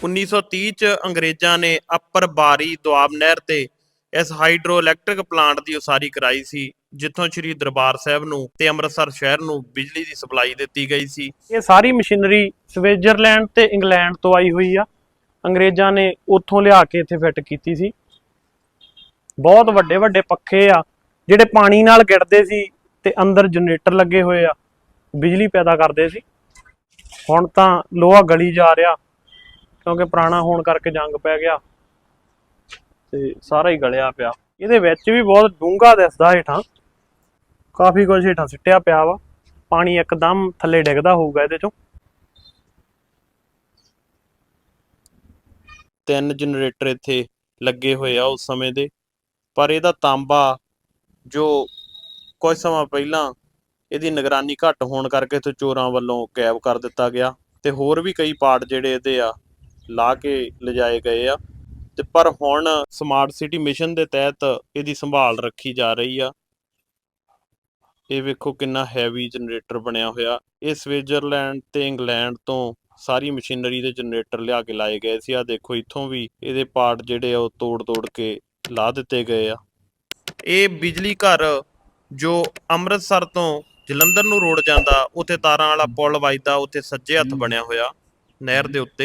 1930 ਚ ਅੰਗਰੇਜ਼ਾਂ ਨੇ ਅੱਪਰ ਬਾਰੀ ਦੁਆਬ ਨਹਿਰ ਤੇ ਇਸ ਹਾਈਡਰੋ ਇਲੈਕਟ੍ਰਿਕ ਪਲਾਂਟ ਦੀ ਉਸਾਰੀ ਕਰਾਈ ਸੀ, ਜਿੱਥੋਂ ਸ੍ਰੀ ਦਰਬਾਰ ਸਾਹਿਬ ਨੂੰ ਤੇ ਅੰਮ੍ਰਿਤਸਰ ਸ਼ਹਿਰ ਨੂੰ ਬਿਜਲੀ ਦੀ ਸਪਲਾਈ ਦਿੱਤੀ ਗਈ ਸੀ। ਇਹ ਸਾਰੀ ਮਸ਼ੀਨਰੀ ਸਵਿਟਜ਼ਰਲੈਂਡ ਤੇ ਇੰਗਲੈਂਡ ਤੋਂ ਆਈ ਹੋਈ ਆ। ਅੰਗਰੇਜ਼ਾਂ ਨੇ ਉੱਥੋਂ ਲਿਆ ਕੇ ਇੱਥੇ ਫਿੱਟ ਕੀਤੀ ਸੀ। ਬਹੁਤ ਵੱਡੇ ਵੱਡੇ ਪੱਖੇ ਆ, ਜਿਹੜੇ ਪਾਣੀ ਨਾਲ ਗਿੜਦੇ ਸੀ ਤੇ ਅੰਦਰ ਜਨਰੇਟਰ ਲੱਗੇ ਹੋਏ ਆ, ਬਿਜਲੀ ਪੈਦਾ ਕਰਦੇ ਸੀ। ਹੁਣ ਤਾਂ ਲੋਹਾ ਗਲੀ ਜਾ ਰਿਹਾ। ਕਿਉਂਕਿ ਪੁਰਾਣਾ ਹੋਣ ਕਰਕੇ ਜੰਗ ਪੈ ਗਿਆ ਤੇ ਸਾਰਾ ਹੀ ਗਲਿਆ ਪਿਆ। ਇਹਦੇ ਵਿੱਚ ਵੀ ਬਹੁਤ ਡੂੰਘਾ ਦਿਸਦਾ ਹੇਠਾਂ। ਕਾਫੀ ਕੁਝ ਹੇਠਾਂ ਸਿੱਟਿਆ ਪਿਆ ਵਾ। ਪਾਣੀ ਇੱਕਦਮ ਥੱਲੇ ਡਿੱਗਦਾ ਹੋਊਗਾ ਇਹਦੇ ਚੋਂ। ਤਿੰਨ ਜਨਰੇਟਰ ਇੱਥੇ ਲੱਗੇ ਹੋਏ ਆ ਉਸ ਸਮੇਂ ਦੇ। ਪਰ ਇਹਦਾ ਤਾਂਬਾ ਜੋ ਕੁਝ ਸਮਾਂ ਪਹਿਲਾਂ ਇਹਦੀ ਨਿਗਰਾਨੀ ਘੱਟ ਹੋਣ ਕਰਕੇ ਇੱਥੇ ਚੋਰਾਂ ਵੱਲੋਂ ਗਾਇਬ ਕਰ ਦਿੱਤਾ ਗਿਆ। ਤੇ ਹੋਰ ਵੀ ਕਈ ਪਾਰਟ ਜਿਹੜੇ ਇਹਦੇ ਆ ਲਾ ਕੇ ਲਿਜਾਏ ਗਏ ਆ। ਤੇ ਪਰ ਹੁਣ ਸਮਾਰਟ ਸਿਟੀ ਮਿਸ਼ਨ ਦੇ ਤਹਿਤ ਇਹਦੀ ਸੰਭਾਲ ਰੱਖੀ ਜਾ ਰਹੀ ਆ। ਇਹ ਵੇਖੋ ਕਿੰਨਾ ਹੈਵੀ ਜਨਰੇਟਰ ਬਣਿਆ ਹੋਇਆ। ਇਹ ਸਵਿਟਜ਼ਰਲੈਂਡ ਤੇ ਇੰਗਲੈਂਡ ਤੋਂ ਸਾਰੀ ਮਸ਼ੀਨਰੀ ਦੇ ਜਨਰੇਟਰ ਲਿਆ ਕੇ ਲਾਏ ਗਏ ਸੀ। ਆ ਦੇਖੋ ਇੱਥੋਂ ਵੀ ਇਹਦੇ ਪਾਰਟ ਜਿਹੜੇ ਆ ਉਹ ਤੋੜ-ਤੋੜ ਕੇ ਲਾ ਦਿੱਤੇ ਗਏ ਆ। ਇਹ ਬਿਜਲੀ ਘਰ ਜੋ ਅੰਮ੍ਰਿਤਸਰ ਤੋਂ ਜਲੰਧਰ ਨੂੰ ਰੋਡ ਜਾਂਦਾ ਉੱਥੇ ਤਾਰਾਂ ਵਾਲਾ ਪੁਲ ਵੱਜਦਾ ਉੱਥੇ ਸੱਜੇ ਹੱਥ ਬਣਿਆ ਹੋਇਆ ਨਹਿਰ ਦੇ ਉੱਤੇ।